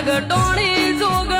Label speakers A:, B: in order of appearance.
A: જગટોણી જોગ